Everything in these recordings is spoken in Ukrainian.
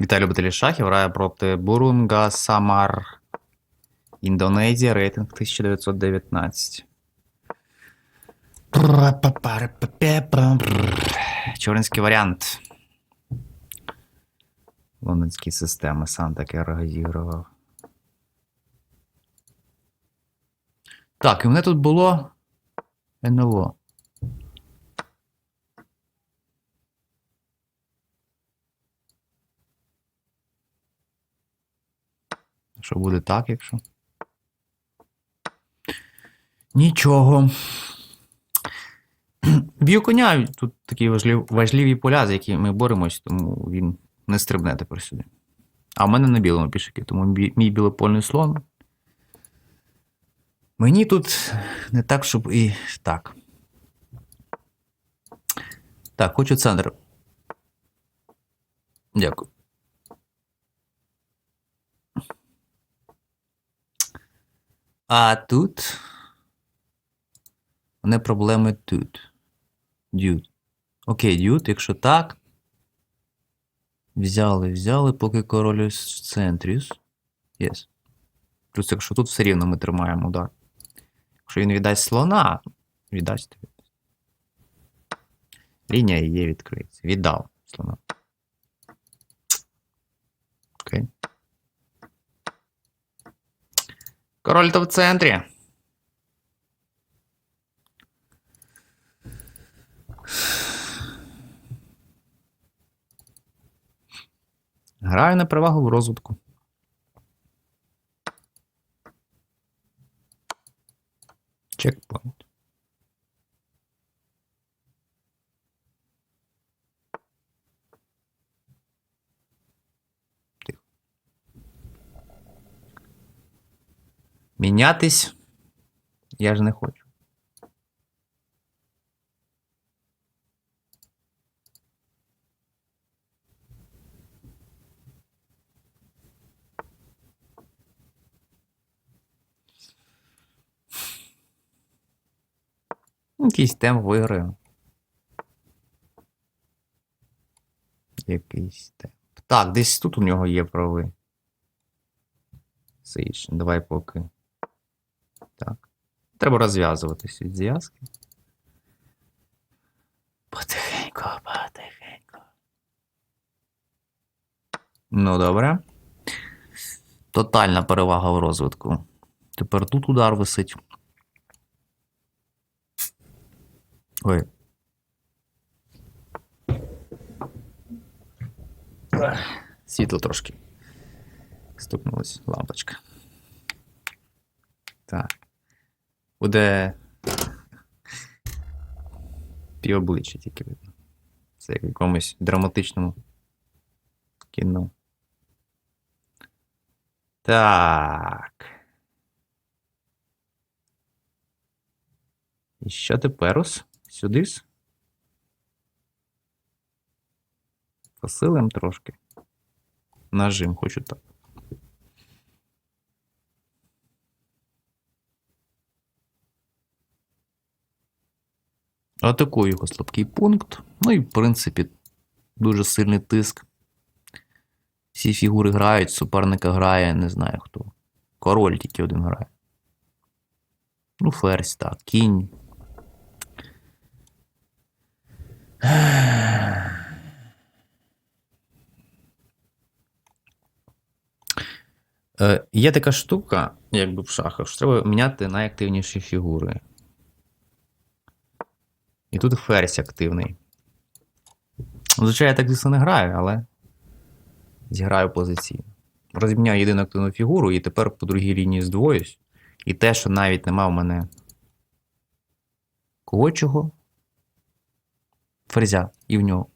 Віталій любителі шахів грає проти Бурунга Самар. Індонезія, рейтинг 1919. Чорнський варіант. Лондонські системи сам таке розігрував. Так, і мене тут було НЛО. Що буде так, якщо? Нічого. Б'ю коня, тут такі важливі, важливі поля, за які ми боремось, тому він не стрибне тепер сюди. А в мене на білому пішаки, тому мій білопольний слон. Мені тут не так, щоб і так. Так, хочу центр. Дякую. А тут. Мене проблеми тут. Дюд. Окей, дюд, якщо так. Взяли, взяли, поки король в центрі. Єс. Плюс, якщо тут все рівно ми тримаємо удар. Якщо він віддасть слона, віддасть. тобі. Лінія є відкриється. Віддав слона. Окей. Король то в центрі. Граю на перевагу в розвитку. Чекпоінт. Мінятись я ж не хочу. Якийсь темп виграю. Якийсь темп. Так, десь тут у нього є прави. Сейш, давай поки. Так. Треба розв'язуватись від зв'язки. Потихеньку, потихеньку. Ну, добре. Тотальна перевага в розвитку. Тепер тут удар висить. Ой. Світло трошки. Стукнулась лампочка. Так. Буде. Півобличчя тільки видно. Це як в якомусь драматичному кіно. Так. І що тепер ус? Сюди? Посилим трошки. Нажим хочу так. Атакую його слабкий пункт. Ну і, в принципі, дуже сильний тиск. Всі фігури грають, суперника грає, не знаю хто. Король тільки один грає. Ну, ферзь, так, кінь. Е, Є така штука, якби в шахах, що треба міняти найактивніші фігури. І тут ферзь активний. Звичайно, я так звісно не граю, але зіграю позиційно. Розміняю єдину активну фігуру, і тепер по другій лінії здвоюсь. І те, що навіть нема в мене кого чого, ферзя і в нього.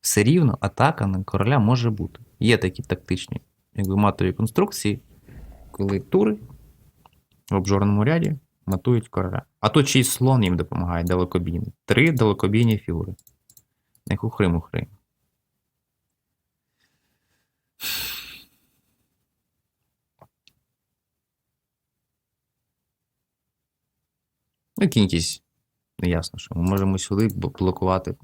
Все рівно атака на короля може бути. Є такі тактичні, якби матові конструкції, коли тури в обжорному ряді матують короля. А тут ще й слон їм допомагає далекобійний. Три далекобійні фігури. Не хухри-мухри. Ну, якийсь. Неясно, що ми можемо сюди блокувати.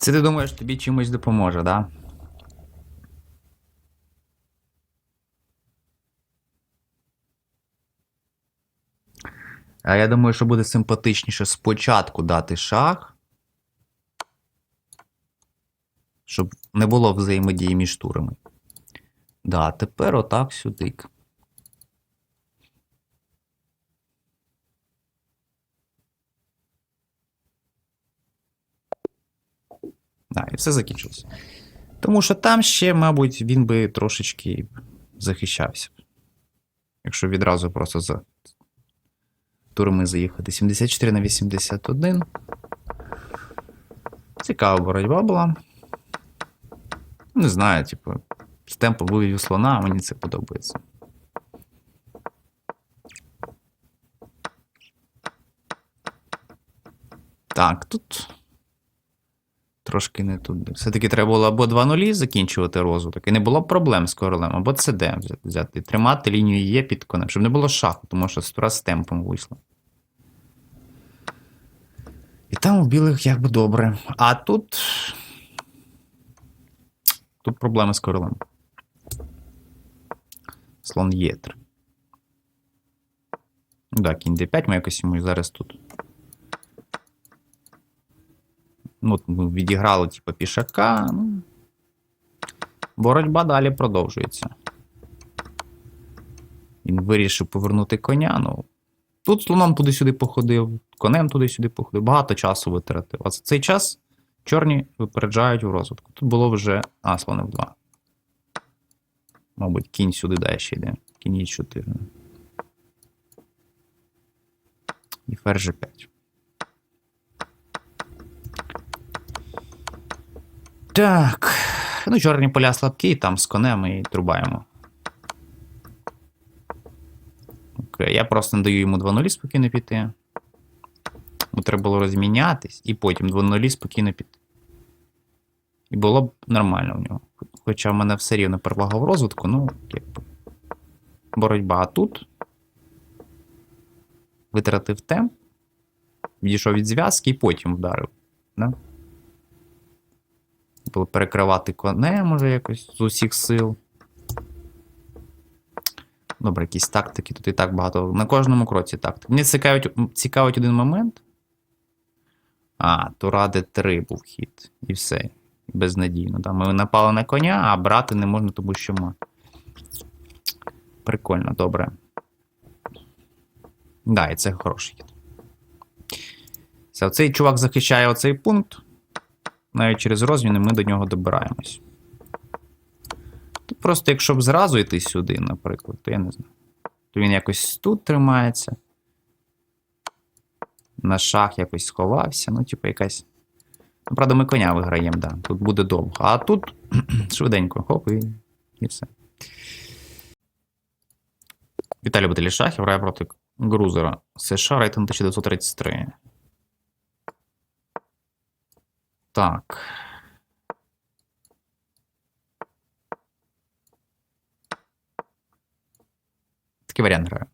Це ти думаєш, тобі чимось допоможе, да? А я думаю, що буде симпатичніше спочатку дати шах. Щоб не було взаємодії між турами. Да, тепер отак сюди. Да, і все закінчилося. Тому що там ще, мабуть, він би трошечки захищався. Якщо відразу просто за турами заїхати. 74 на 81. Цікава боротьба була. Не знаю, типу, з темпу вивів слона, мені це подобається. Так, тут трошки не туди. Все-таки треба було або 2 нулі закінчувати розвиток, і не було б проблем з королем, або ЦД взяти, тримати лінію Є під конем, щоб не було шаху, тому що тура з темпом вийшла. І там у білих якби добре. А тут. Тут проблеми з королем. Слон Є3. Ну да, кінь D5, ми якось йому зараз тут. Ну, відіграли, типу, пішака. Ну. Боротьба далі продовжується. Він вирішив повернути коня. Ну, тут слоном туди-сюди походив, конем туди-сюди походив, багато часу витратив. А за цей час чорні випереджають у розвитку. Тут було вже. А, слон F2. Мабуть, кінь сюди далі ще йде. Кінь e 4. І ферзь G5. Так. Ну, чорні поля слабкі, там з конем і трубаємо. Окей, я просто не даю йому 2 нулі спокійно піти. Йому треба було розмінятись, і потім 2 нулі спокійно піти. І було б нормально в нього. Хоча в мене все рівно перевага в розвитку, ну, якби. Боротьба а тут. Витратив темп. Відійшов від зв'язки і потім вдарив. Да? Перекривати конем, може, якось з усіх сил. Добре, якісь тактики. Тут і так багато. На кожному кроці тактик. Мені цікавить, цікавить один момент. А, Тура Д3 був хід. І все. Безнадійно. Да. Ми напали на коня, а брати не можна, тому що ми. Прикольно, добре. Да, і це хороший хід. Оцей чувак захищає оцей пункт. Навіть через розміни ми до нього добираємось. Просто, якщо б зразу йти сюди, наприклад, то я не знаю. То він якось тут тримається. На шах якось сховався. Ну, типу, якась. Ну, правда, ми коня виграємо, да. Тут буде довго. А тут швиденько, хоп, і, і все. Віталій Баталішахів грає проти Грузера. США рейтинг 1933. Так. Такий варіант граю.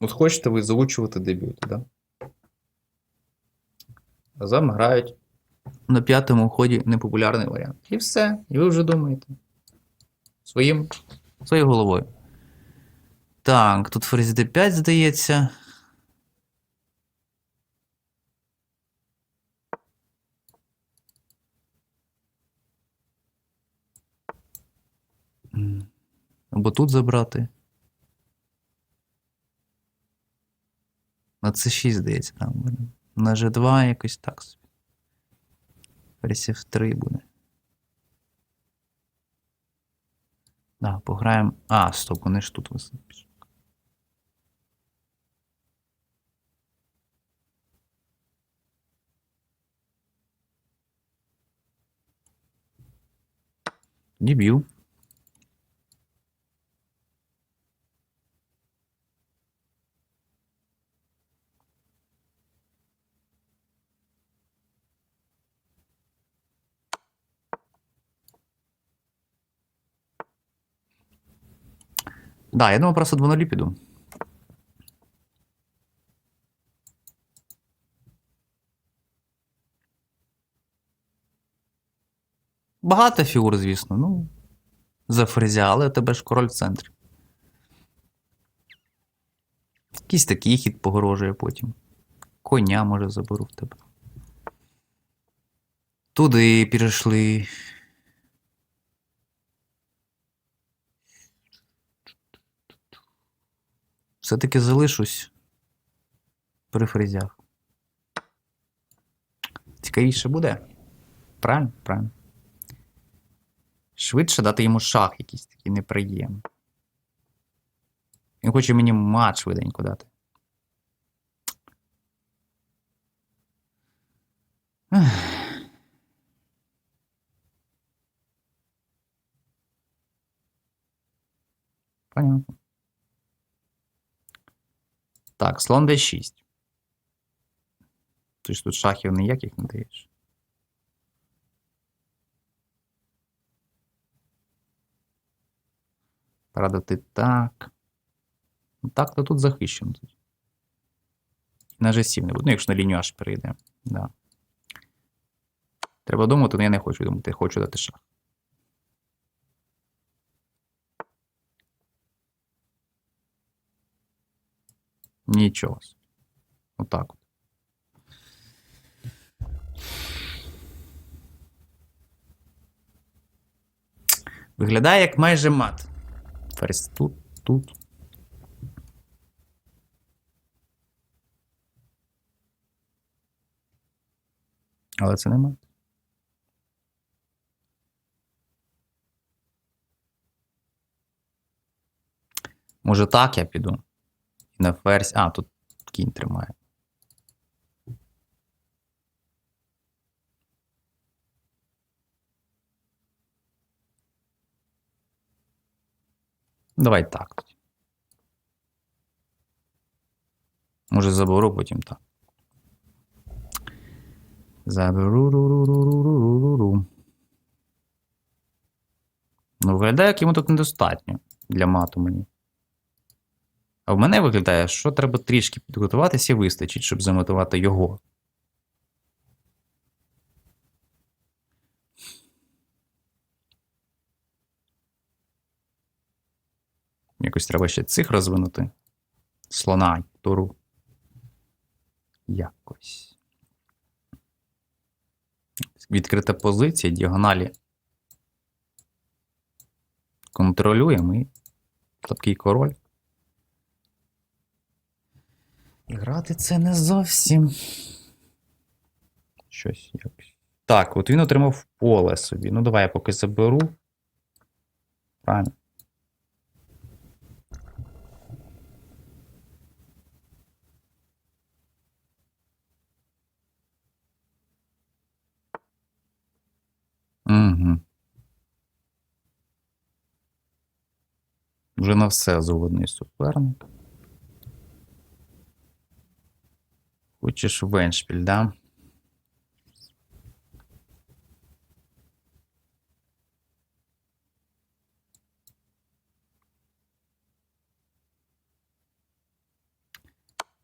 От хочете ви заучувати дебют, да? А грають на п'ятому ході непопулярний варіант. І все. І ви вже думаєте. Своїм, своєю головою. Так, тут ферзь d5, здається. Або тут забрати. На c6, здається, там. На g2 якось так собі. Ферзь f3 буде. Да, пограємо. А, стоп, вони ж тут висадять. Не. Да, я думаю, просто 2 піду. Багато фігур, звісно, ну. За ферзя, але у тебе ж король в центрі. Якийсь такий хід погрожує потім. Коня, може, заберу в тебе. Туди перейшли. Все-таки залишусь при фрезях. Цікавіше буде. Правильно? Правильно. Швидше дати йому шах якийсь такий неприємний. Він хоче мені мат швиденько дати. Понятно. Так, слон d6. Ти ж тут шахів ніяких не даєш. Правда, ти так. Ну так, то тут захищено. На G7 не буде, ну, якщо на лінію аж перейде. Да. Треба думати, але я не хочу думати, хочу дати шах. Нічого. Отак от. Виглядає як майже мат. Ферзь тут, тут. Але це не мат. Може так я піду? На ферзь. А, тут кінь тримає. Давай так. Може заберу потім так. Заберу. Ну, виглядає, як йому тут недостатньо для мату мені. А в мене виглядає, що треба трішки підготуватися і вистачить, щоб замотувати його. Якось треба ще цих розвинути. Слона туру. Якось. Відкрита позиція, діагоналі. Контролюємо і слабкий король. І грати це не зовсім. Щось якось. Так, от він отримав поле собі. Ну, давай я поки заберу. Правильно. Угу. Вже на все згодний суперник. Хочеш веншпіль, да?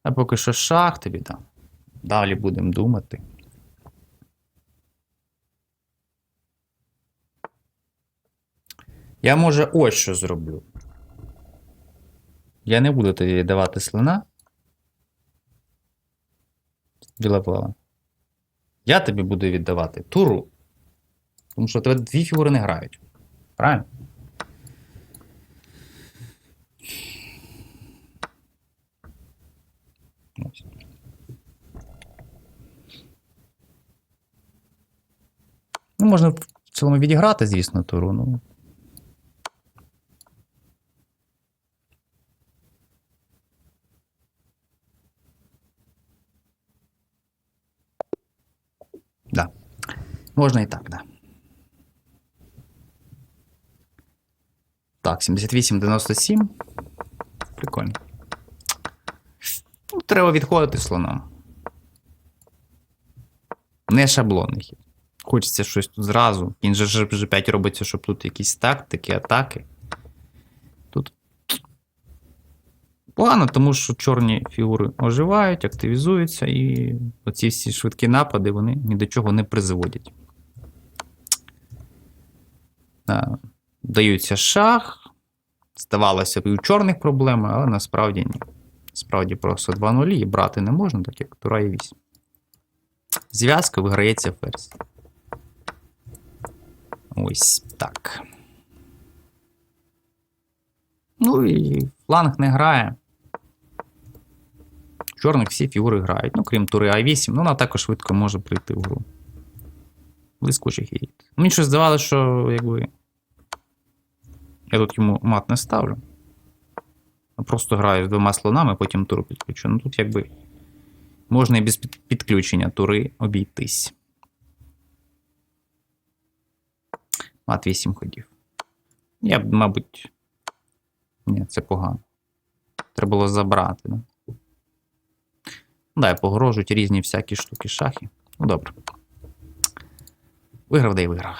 А поки що шах тобі там. Далі будемо думати. Я може ось що зроблю. Я не буду тобі давати слона. Білоплава. Я тобі буду віддавати туру. Тому що тебе дві фігури не грають. Правильно? Ну, можна в цілому відіграти, звісно, туру. Ну. Да. Можна і так, да. Так, 78-97. Прикольно. Ну, треба відходити слоном. Не шаблонний хід. Хочеться щось тут зразу. Кінь же G5 робиться, щоб тут якісь тактики, атаки. Тут Погано, тому що чорні фігури оживають, активізуються, і оці всі швидкі напади вони ні до чого не призводять. А, Даються шах. Здавалося б, і у чорних проблеми, але насправді ні. Справді просто 2 нулі і брати не можна, так як тура і 8. Зв'язка виграється ферзь. Ось так. Ну і фланг не грає. Чорних всі фігури грають. Ну, крім тури А8, ну вона також швидко може прийти в гру. Блискучий хід. Мені щось здавалося, що якби. Я тут йому мат не ставлю. Просто граю з двома слонами, потім туру підключу. Ну тут якби можна і без підключення тури обійтись. Мат 8 ходів. Я б, мабуть. Ні, це погано. Треба було забрати, да? Да, і різні всякі штуки шахи. Ну добре. Виграв, де й виграв.